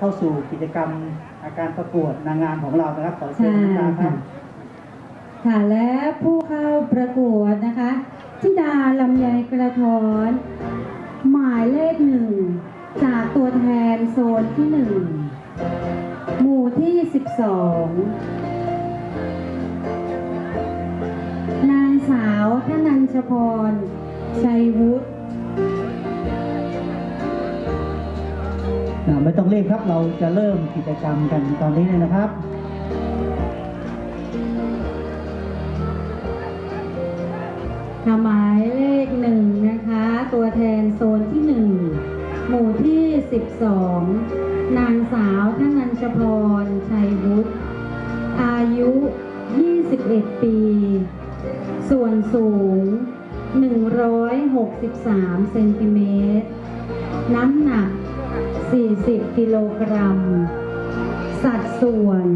เข้าสู่กิจกรรมอาการประกวดนางงามของเรานะครับขอเชิญคุณตาครับค่ะและผู้เข้าประกวดนะคะธิดาลำไยกระท้อน หมายเลขหนึ่งจากตัวแทนโซนที่หนึ่งหมู่ที่12นางสาวธนัญชพรชัยวุฒิ ไม่ต้องเรีบครับเราจะเริ่มกิจกรรมกันตอนนี้เลยนะครับหมายเลขหนึ่งนะคะ ตัวแทนโซนที่หนึ่งหมู่ที่ 12 นางสาวธนัญชพร ชัยวุฒิอายุ 21 ปี ส่วนสูง 163 เซนติเมตร น้ำหนัก 40 กิโลกรัม สัดส่วน 34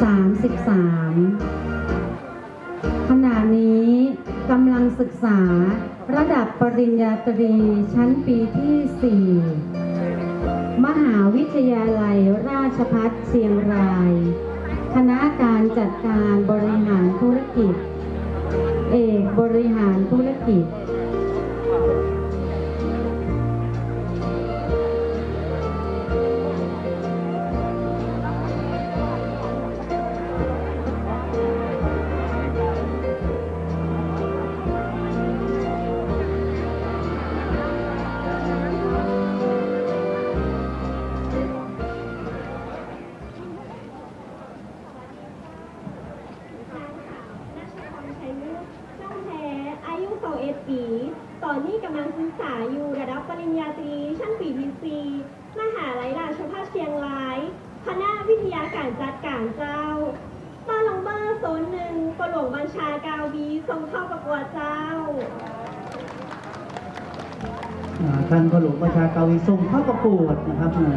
25 33 ขณะนี้กำลังศึกษาระดับปริญญาตรีชั้นปีที่ 4 มหาวิทยาลัยราชภัฏเชียงราย คณะการจัดการบริหารธุรกิจ เอกบริหารธุรกิจ ยาการจัดการเจ้าต้าลงเบอร์โซนหนึ่งประหลวงบัญชากาวีส่งเข้าประกวดเจ้า อ่าท่านพระหลวงประชากาวีทรงเข้าประกวดนะครับอ่า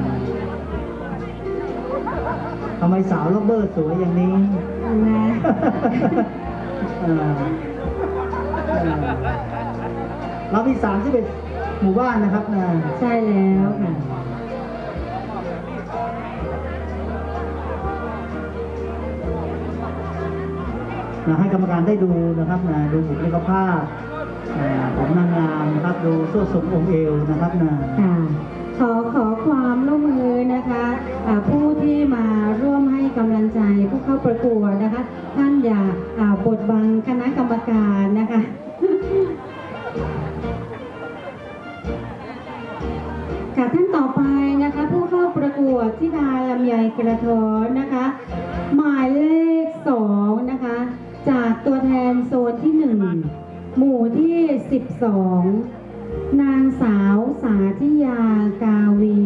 ทำไมสาวล็อบเบอร์สวยอย่างนี้นะอ่าอ่าเรามี 31 หมู่บ้านนะครับอ่าใช่แล้วค่ะ นะให้กรรมการได้ดูนะครับนะดูบุคลิกภาพของนางงามนะครับดูส่วนสูงองค์เอวนะครับนะค่ะขอขอความร่วมมือนะคะอ่าผู้ที่มาร่วมให้กำลังใจผู้เข้าประกวดนะคะ ท่านอย่าบดบังคณะกรรมการนะคะค่ะท่านต่อไปนะคะ ผู้เข้าประกวดที่ดาลำไยกระท้อนนะคะ หมายเลขสอง ตัวแทนโซนที่หนึ่งหมู่ที่สิบสองนางสาวสาธิยากาวี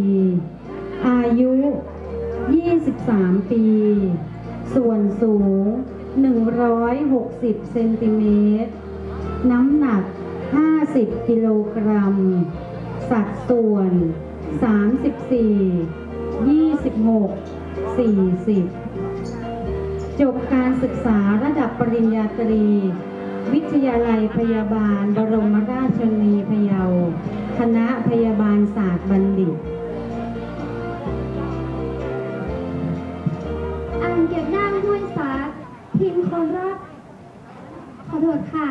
อายุ 23 ปี ส่วนสูง 160 เซนติเมตร น้ำหนัก 50 กิโลกรัม สัดส่วน 34 26 40 จบการศึกษาระดับปริญญาตรี วิทยาลัยพยาบาล บรมราชชนีพะเยา คณะพยาบาลศาสตร์บัณฑิต อ่างเก็บน้ำห้วยซักทีมคนรักขอโทษค่ะ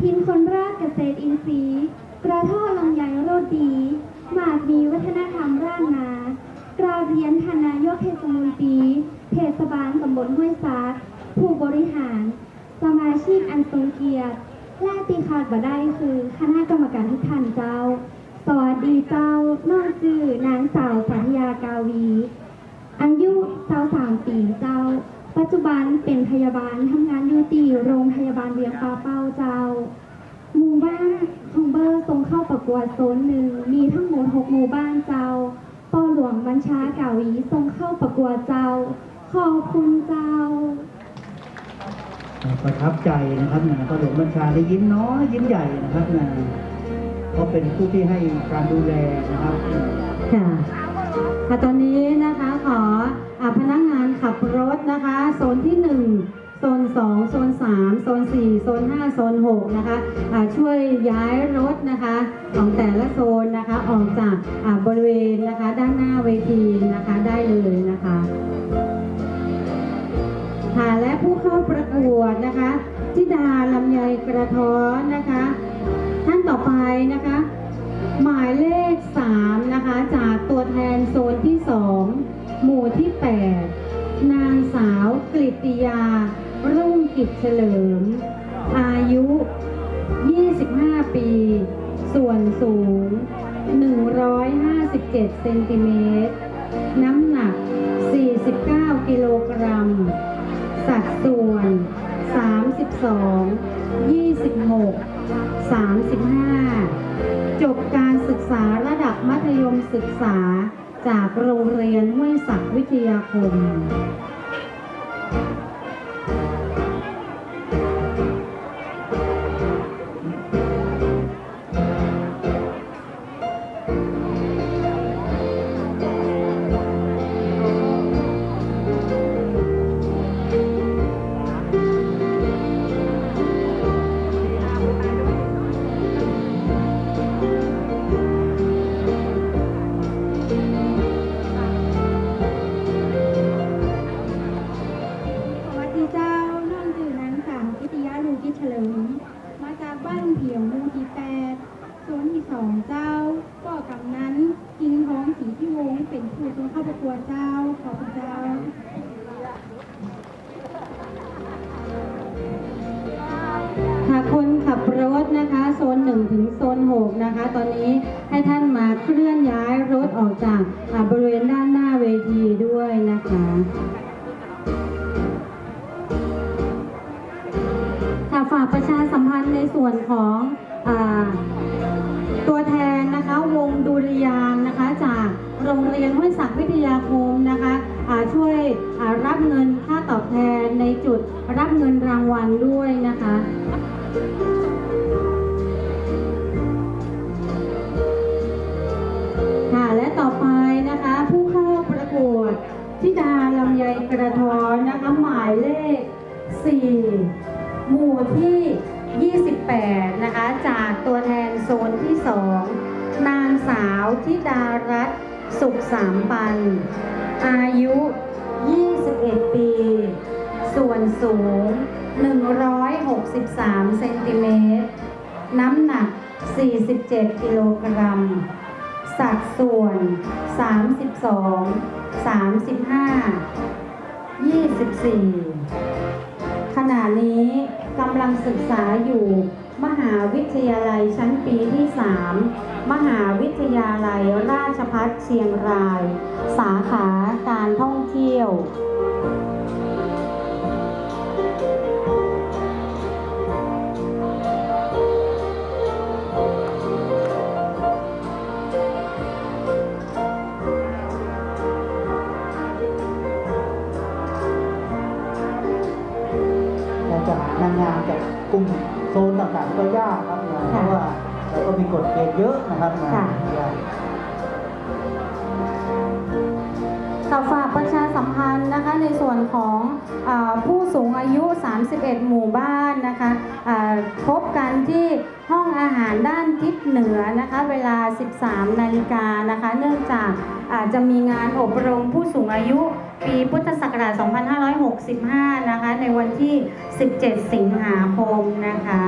ทีมคนรักเกษตรอินทรีย์ กระท่อลำไยโรดดี หมากมีวัฒนธรรมร่างนากราเรียนทานนายกเทศมนตรี เทศบาลตำบลห้วยซักผู้บริหาร สมาชิกอันทรงเกียรติและตีขาดบ่ได้คือคณะกรรมการทุกท่านเจ้า สวัสดีเจ้าน้องจื่อนางสาวสัญญากาวี อายุ23ปีเจ้า ปัจจุบันเป็นพยาบาลทำงานอยู่ที่โรงพยาบาลเวียงปาเป้าเจ้าหมู่บ้านของเบอร์ทรงเข้าประกวดโซนหนึ่งมีทั้งหมด6หมู่บ้านเจ้าปอหลวงบัญชากาวีทรงเข้าประกวดเจ้า ขอบคุณเจ้า ประทับใจนะครับนะพระหลวงบัญชาได้ยิ้มน้อยยิ้มใหญ่นะครับนะเพราะเป็นผู้ที่ให้การดูแลนะครับค่ะค่ะตอนนี้นะคะขออาพนักงานขับรถนะคะโซนที่หนึ่งโซน2โซน3โซน4โซน5โซน6นะคะอ่าช่วยย้ายรถนะคะของแต่ละโซนนะคะออกจากอ่าบริเวณนะคะด้านหน้าเวทีนะคะได้เลยนะคะค่ะและผู้ เข้าประกวดนะคะทิดาลำไยกระท้อนนะคะ ท่านต่อไปนะคะ หมายเลข 3 นะคะ จากตัวแทนโซนที่ 2 หมู่ที่ 8 นางสาวกฤติยา รุ่งกิจเฉลิม อายุ 25 ปี ส่วนสูง 157 เซนติเมตร น้ำหนัก 49 กิโลกรัม สัดส่วน 32 26 35 จบการศึกษาระดับมัธยมศึกษาจากโรงเรียนห้วยศักดิ์วิทยาคม 1 ถึงโซน 6 นะคะ ตอนนี้ให้ท่านมาเคลื่อนย้ายรถออกจากบริเวณด้านหน้าเวทีด้วยนะคะค่ะฝากประชาสัมพันธ์ในส่วนของอตัวแทนนะคะวงดุริยางนะคะจากโรงเรียนห้วยศักดิ์วิทยาคมนะคะช่วยรับเงินค่าตอบแทนในจุดรับเงินรางวัลด้วยนะคะ โซนที่2นางสาวทิดารัตน์สุขสามปัน อายุ 21 ปี ส่วนสูง 163 เซนติเมตร น้ำหนัก 47 กิโลกรัม สัดส่วน 32 35 24 ขณะนี้กำลังศึกษาอยู่ มหาวิทยาลัยชั้นปีที่ 3 มหาวิทยาลัยราชพัฒเชียงราย สาขาการท่องเที่ยว เราจะหานางงามจากกลุ่มโซนต่างๆก็ยากครับนะเพราะว่าเราก็มีกฎเกณฑ์เยอะนะครับนะค่ะยากค่ะฝากประชาสัมพันธ์นะคะในส่วนของอาผู้สูงอายุ 31 หมู่บ้านนะคะอ่าพบกันที่ห้องอาหารด้านทิศเหนือนะคะเวลา 13 นาฬิกานะคะ เนื่องจากอาจจะมีงานอบรมผู้สูงอายุ ปีพุทธศักราช 2565 นะคะ ในวันที่ 17 สิงหาคมนะคะ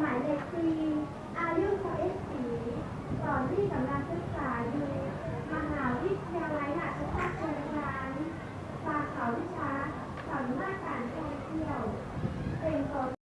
หมายเลขสี่อายุขอเอสีตอนที่สำนักศึกษาอยู่มหาวิทยาลัยราชภัฏเชียงรายสาขาวิชาสำนัาการท่องเที่ยวเป็น